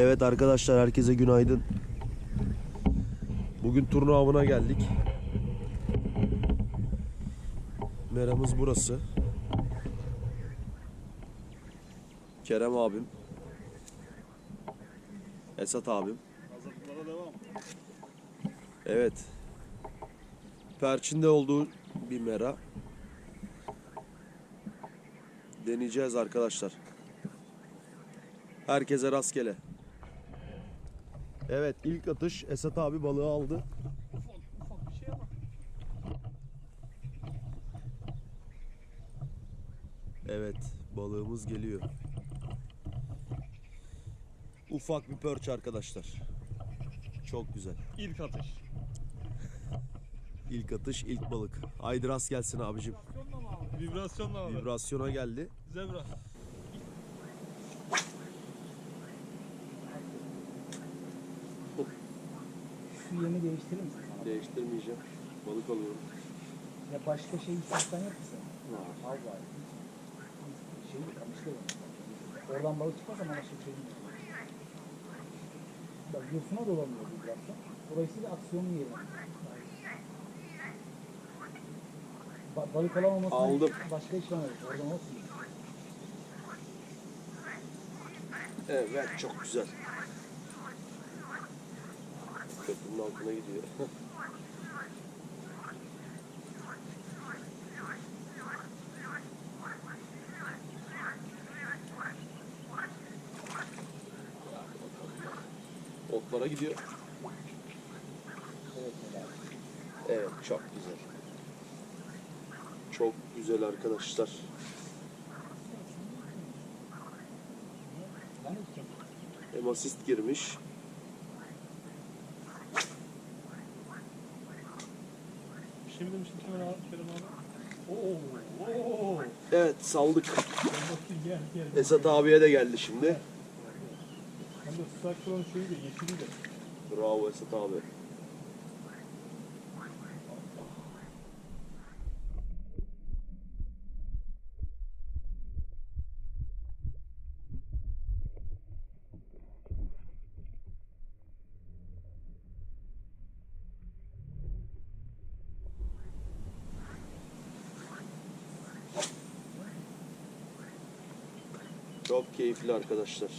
Evet arkadaşlar herkese günaydın. Bugün turnu avına geldik. Meramız burası. Kerem abim. Esat abim. Evet. Perçinde olduğu bir mera. Deneyeceğiz arkadaşlar. Herkese rastgele. Evet ilk atış Esat abi balığı aldı. Ufak ufak bir şey ama. Evet balığımız geliyor. Ufak bir pörç arkadaşlar. Çok güzel. İlk atış. İlk atış ilk balık. Haydi rast gelsin abicim. Vibrasyonla mı? Vibrasyona geldi. Zebra. Yemi değiştirir misin? Değiştirmeyeceğim. Balık alıyorum. Ya başka şey istersen yap mısın? Al bari. Şey kamışlı Oradan balık çıkmaz ama şey değil. Bak yosuna dolanıyor bu biraz. Dolayısıyla aksiyonun yeri. Ba- balık alamaması Aldım. başka iş var. Oradan olsun. Evet çok güzel. Köprünün altına gidiyor. Otlara gidiyor. Evet, çok güzel. Çok güzel arkadaşlar. Hem asist girmiş. Şimdi mi şimdi hemen abi Kerem abi? Oo, oo. Evet saldık. Bakayım gel gel. Esat abiye de geldi şimdi. Hem de Sakron şeyi de yeşili de. Bravo Esat abi. Çok keyifli arkadaşlar.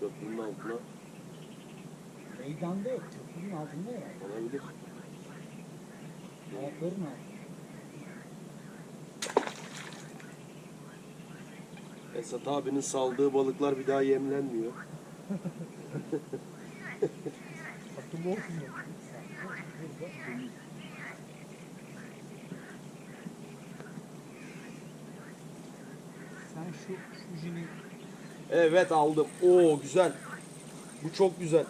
Köprünün altına Meydanda yok. Köprünün altında ya. olabilir. Altında. Esat abinin saldığı balıklar bir daha yemlenmiyor. Aklımda olsun mu? Sen şu, şu jini Evet aldım. Oo güzel. Bu çok güzel.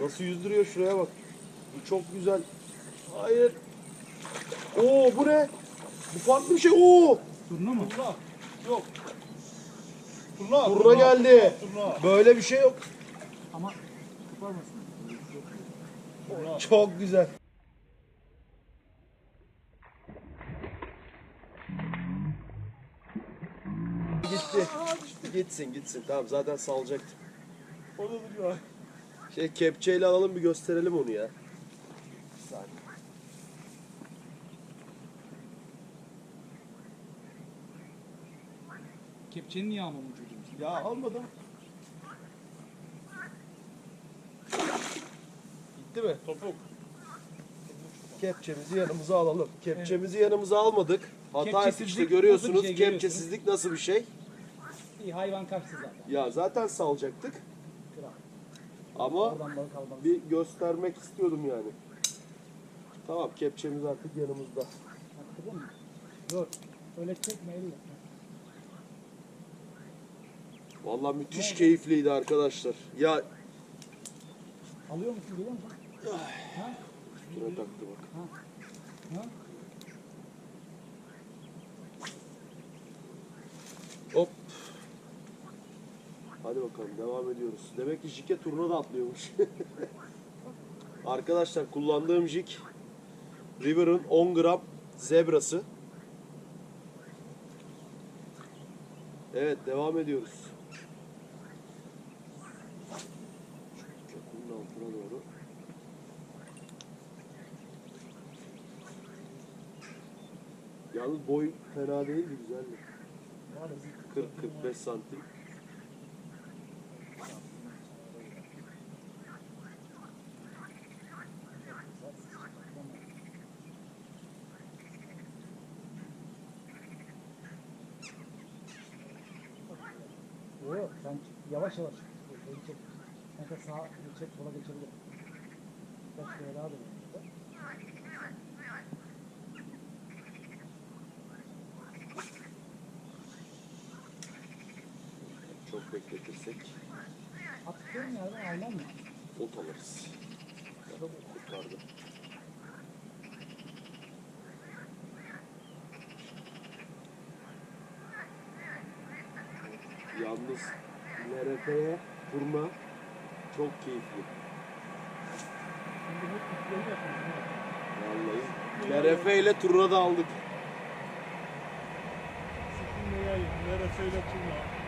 Nasıl yüzdürüyor şuraya bak. Bu çok güzel. Hayır. Oo bu ne? Bu farklı bir şey. Oo. turna mı? Turna. Yok. Turna. Turna geldi. Turna. Böyle bir şey yok. Ama koparmasın. Turna. Çok güzel. Gitti. Gitsin gitsin. Tamam zaten salacaktım. Orada duruyor. Şey kepçeyle alalım bir gösterelim onu ya. Saniye. Kepçenin niye almamı çocuğum? Ya almadım. Gitti mi? Topuk. Kepçemizi yanımıza alalım. Kepçemizi yanımıza almadık. Hata ettik Kepçesizlik işte nasıl görüyorsunuz. bir şey görüyorsunuz? Kepçesizlik nasıl bir şey? İyi hayvan kaçtı zaten. Ya zaten salacaktık. Kral. Ama Oradan balık almalısın. bir göstermek istiyordum yani. Tamam kepçemiz artık yanımızda. Hakkıda mı? Yok. Öyle çekmeyelim. Vallahi müthiş keyifliydi arkadaşlar. Ya Alıyor musun biliyor musun? Ha? taktı bak. Ha? Hop. Hadi bakalım devam ediyoruz. Demek ki jike turuna da atlıyormuş. Arkadaşlar kullandığım jik River'ın 10 gram zebrası. Evet devam ediyoruz. Yalnız boy fena değildi güzeldi. Var ya, 40-45 santim. Yavaş yavaş. Şeyi çek. De sağa çek sola geçebilir. Birkaç kere daha dön. Çok bekletirsek Attığın yerden almam mı? ot alırız. Kurtardı. Yalnız LRF'ye turna çok keyifli. Vallahi. LRF ile turna da aldık. Sıkın ne? Nereseyle turna?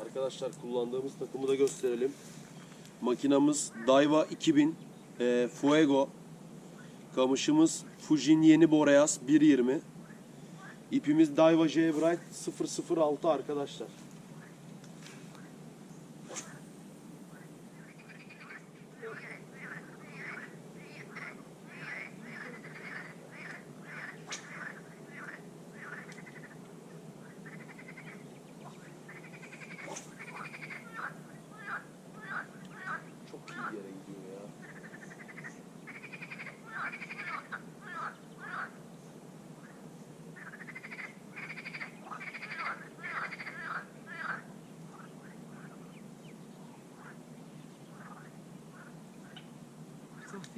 Arkadaşlar kullandığımız takımı da gösterelim. Makinamız Daiwa 2000 e, Fuego. Kamışımız Fujin Yeni Boreas 1.20. İpimiz Daiwa J Bright 006 arkadaşlar. Çok iyi yere gidiyor ya.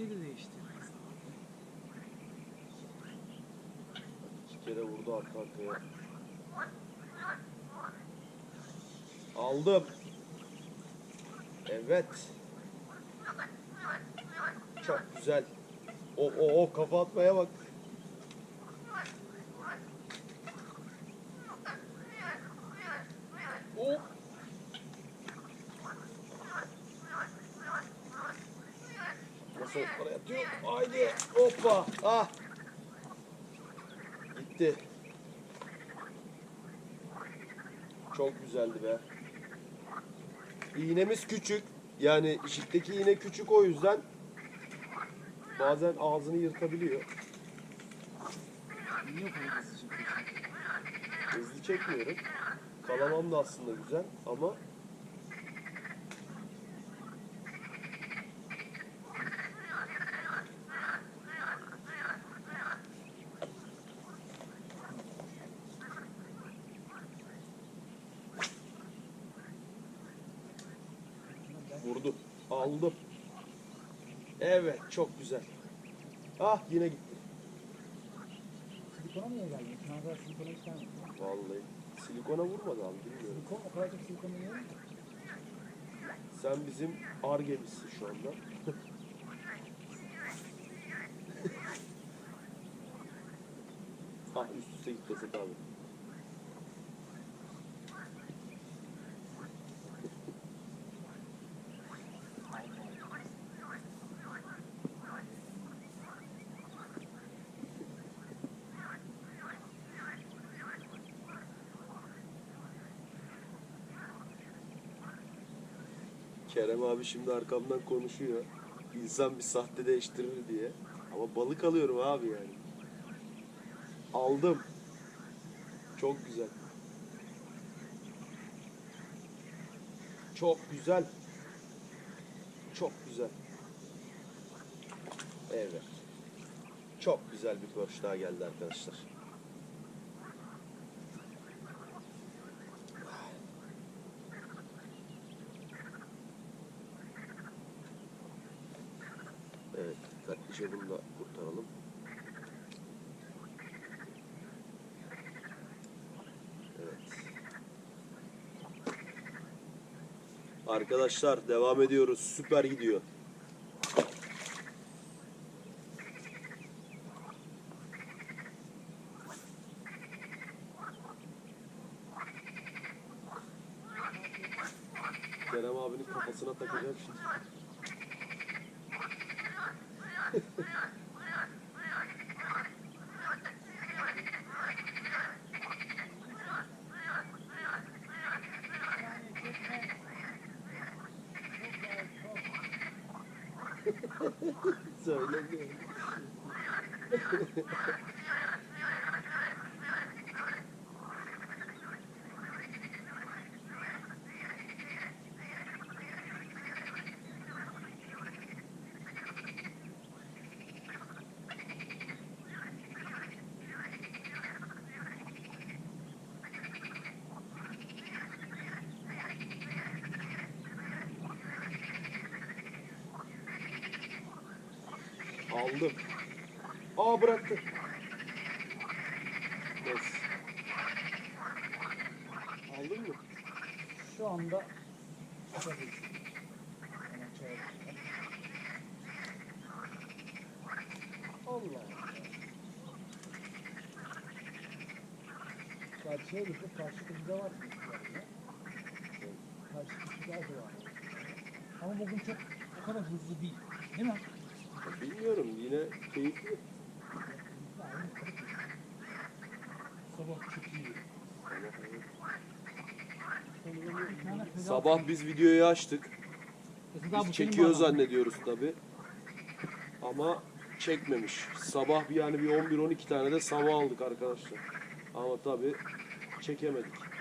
Tahtayı da değişti. İki kere vurdu arka arkaya. Aldım. Evet. Çok güzel. O o o kafa atmaya bak. O. Nasıl oraya atıyor? Haydi. Hoppa. Ah. Gitti. Çok güzeldi be. İğnemiz küçük. Yani işikteki iğne küçük o yüzden bazen ağzını yırtabiliyor. Niye kadar hızlı çekiyorsun? Hızlı çekmiyorum. Kalamam da aslında güzel ama vurdu. Aldım. Evet çok güzel. Ah yine gitti. Silikona niye geldin? Anda silikona hiç gelmedi. Vallahi. Silikona vurmadı abi bilmiyorum. Silikon o kadar çok silikona niye? Sen bizim argemisin şu anda. ah üst üste git Esat abi. Kerem abi şimdi arkamdan konuşuyor. İnsan bir sahte değiştirir diye. Ama balık alıyorum abi yani. Aldım. Çok güzel. Çok güzel. Çok güzel. Evet. Çok güzel bir perch daha geldi arkadaşlar. Dikkatlice bunu da kurtaralım. Evet. Arkadaşlar devam ediyoruz. Süper gidiyor. Kerem abinin kafasına takacağım şimdi. Wow. Aldım. Aa bıraktı. Yes. Aldın mı? Şu anda. Allah Allah. Karşıya gidip karşı kızda var. Karşı kızda var. Ama bugün çok o kadar hızlı değil. Değil mi? Bilmiyorum yine keyifli. Sabah çok iyi. Sabah biz videoyu açtık. Biz çekiyor zannediyoruz tabi. Ama çekmemiş. Sabah bir yani bir 11-12 tane de sabah aldık arkadaşlar. Ama tabi çekemedik.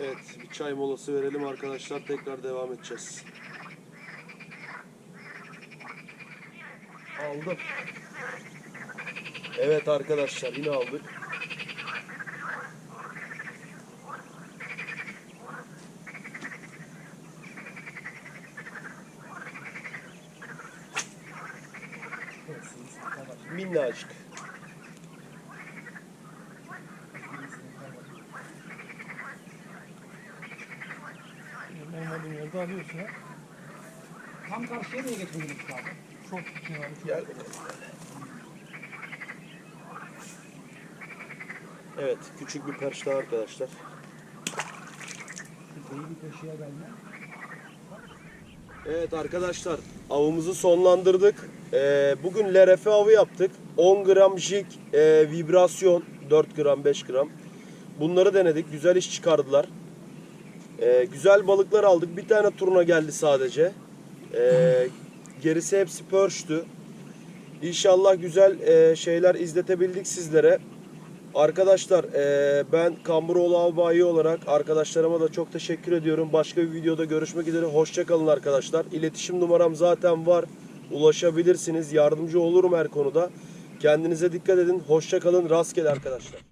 Evet bir çay molası verelim arkadaşlar. Tekrar devam edeceğiz. Aldım. Evet arkadaşlar yine aldık. Minnacık. Alıyorsun ha. Tam karşıya niye geçmediniz abi? Çok abi. Çok Gel. Evet küçük bir perç daha arkadaşlar. Evet arkadaşlar avımızı sonlandırdık. Ee, bugün LRF avı yaptık. 10 gram jig e, vibrasyon 4 gram 5 gram. Bunları denedik. Güzel iş çıkardılar. Ee, güzel balıklar aldık. Bir tane turna geldi sadece. Ee, gerisi hepsi pörştü. İnşallah güzel e, şeyler izletebildik sizlere. Arkadaşlar e, ben Kamburoğlu Albayi olarak arkadaşlarıma da çok teşekkür ediyorum. Başka bir videoda görüşmek üzere. Hoşçakalın arkadaşlar. İletişim numaram zaten var. Ulaşabilirsiniz. Yardımcı olurum her konuda. Kendinize dikkat edin. Hoşçakalın. Rastgele arkadaşlar.